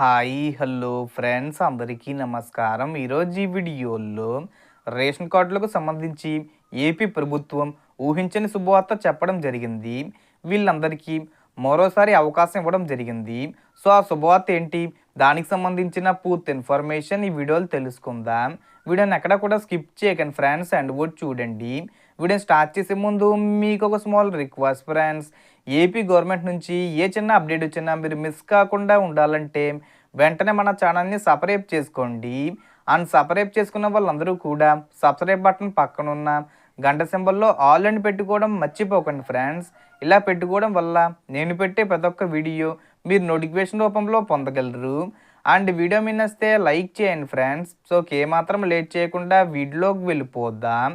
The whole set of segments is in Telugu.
Hi hello friends. అందరికీ నమస్కారం. ఈరోజు ఈ వీడియోలో రేషన్ కార్డులకు సంబంధించి ఏపీ ప్రభుత్వం ఊహించని శుభవార్త చెప్పడం జరిగింది. వీళ్ళందరికీ మరోసారి అవకాశం ఇవ్వడం జరిగింది. సో ఆ శుభవార్త ఏంటి? దానికి సంబంధించిన పూర్తి ఇన్ఫర్మేషన్ ఈ వీడియోలు తెలుసుకుందాం. వీడియోని ఎక్కడ కూడా స్కిప్ చేయకండి ఫ్రెండ్స్. అండ్ కూడా చూడండి. వీడియో స్టార్ట్ చేసే ముందు మీకు ఒక small request friends AP government నుంచి ఏ చిన్న అప్డేట్ వచ్చినా మీరు మిస్ కాకుండా ఉండాలంటే వెంటనే మన ఛానల్ని సబ్స్క్రైబ్ చేసుకోండి. అండ్ సబ్స్క్రైబ్ చేసుకున్న వాళ్ళందరూ కూడా సబ్స్క్రైబ్ బటన్ పక్కన ఉన్న గంట సింబల్లో ఆల్ అని పెట్టుకోవడం మర్చిపోకండి ఫ్రెండ్స్ ఇలా పెట్టుకోవడం వల్ల నేను పెట్టే ప్రతి ఒక్క వీడియో మీరు నోటిఫికేషన్ రూపంలో పొందగలరు. అండ్ వీడియో మీ లైక్ చేయండి ఫ్రెండ్స్ సో ఏమాత్రం లేట్ చేయకుండా వీడియోకి వెళ్ళిపోద్దాం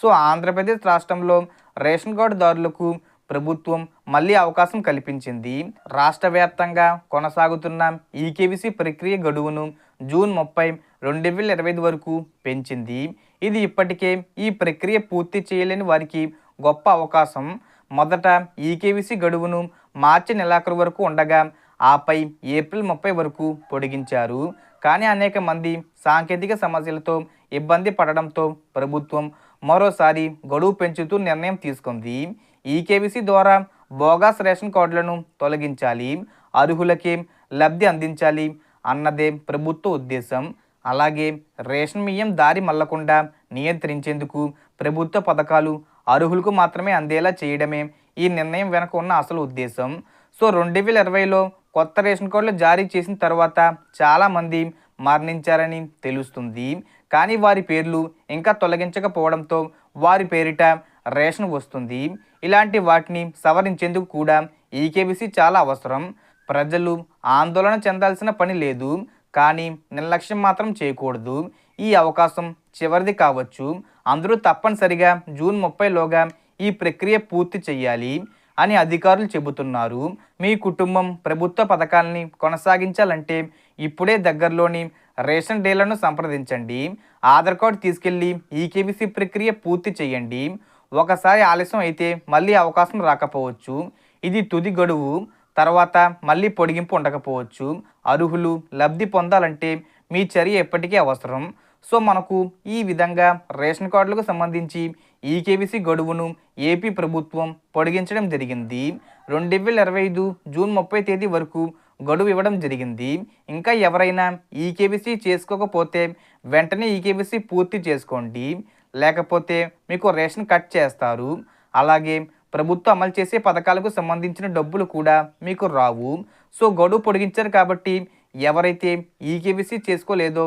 సో ఆంధ్రప్రదేశ్ రాష్ట్రంలో రేషన్ కార్డుదారులకు ప్రభుత్వం మళ్ళీ అవకాశం కల్పించింది. రాష్ట్ర వ్యాప్తంగా కొనసాగుతున్న ఈకేవీసీ ప్రక్రియ గడువును జూన్ ముప్పై రెండు వేల ఇరవై ఐదు వరకు పెంచింది. ఇది ఇప్పటికే ఈ ప్రక్రియ పూర్తి చేయలేని వారికి గొప్ప అవకాశం. మొదట ఈకేవీసీ గడువును మార్చి నెలాఖరు వరకు ఉండగా ఆపై ఏప్రిల్ ముప్పై వరకు పొడిగించారు. కానీ అనేక మంది సాంకేతిక సమస్యలతో ఇబ్బంది పడడంతో ప్రభుత్వం మరోసారి గడువు పెంచుతూ నిర్ణయం తీసుకుంది. ఈకేబీసీ ద్వారా బోగస్ రేషన్ కార్డులను తొలగించాలి. అర్హులకే లబ్ధి అందించాలి అన్నదే ప్రభుత్వ ఉద్దేశం. అలాగే రేషన్ బియ్యం దారి మల్లకుండా నియంత్రించేందుకు ప్రభుత్వ పథకాలు అర్హులకు మాత్రమే అందేలా చేయడమే ఈ నిర్ణయం వెనక ఉన్న అసలు ఉద్దేశం. సో రెండు వేల ఇరవైలో కొత్త రేషన్ కార్డులు జారీ చేసిన తర్వాత చాలామంది మరణించారని తెలుస్తుంది. కానీ వారి పేర్లు ఇంకా తొలగించకపోవడంతో వారి పేరిట రేషన్ వస్తుంది. ఇలాంటి వాటిని సవరించేందుకు కూడా ఈకేబీసీ చాలా అవసరం. ప్రజలు ఆందోళన చెందాల్సిన పని లేదు. కానీ నిర్లక్ష్యం మాత్రం చేయకూడదు. ఈ అవకాశం చివరిది కావచ్చు. అందరూ తప్పనిసరిగా జూన్ ముప్పైలోగా ఈ ప్రక్రియ పూర్తి చేయాలి. అని అధికారులు చెబుతున్నారు. మీ కుటుంబం ప్రభుత్వ పథకాలని కొనసాగించాలంటే ఇప్పుడే దగ్గరలోని రేషన్ డీలర్ను సంప్రదించండి. ఆధార్ కార్డు తీసుకెళ్ళి ఈకేబీసీ ప్రక్రియ పూర్తి చేయండి. ఒకసారి ఆలస్యం అయితే మళ్ళీ అవకాశం రాకపోవచ్చు. ఇది తుది గడువు. తర్వాత మళ్ళీ పొడిగింపు ఉండకపోవచ్చు. అర్హులు లబ్ధి పొందాలంటే మీ చర్య ఎప్పటికీ అవసరం. సో మనకు ఈ విధంగా రేషన్ కార్డులకు సంబంధించి ఈకేబీసీ గడువును ఏపీ ప్రభుత్వం పొడిగించడం జరిగింది. రెండు వేల ఇరవై ఐదు జూన్ ముప్పై తేదీ వరకు గడువు ఇవ్వడం జరిగింది. ఇంకా ఎవరైనా ఈకేబీసీ చేసుకోకపోతే వెంటనే ఈకేబీసీ పూర్తి చేసుకోండి. లేకపోతే మీకు రేషన్ కట్ చేస్తారు. అలాగే ప్రభుత్వం అమలు చేసే పథకాలకు సంబంధించిన డబ్బులు కూడా మీకు రావు. సో గడువు పొడిగించారు కాబట్టి ఎవరైతే ఈకేబీసీ చేసుకోలేదో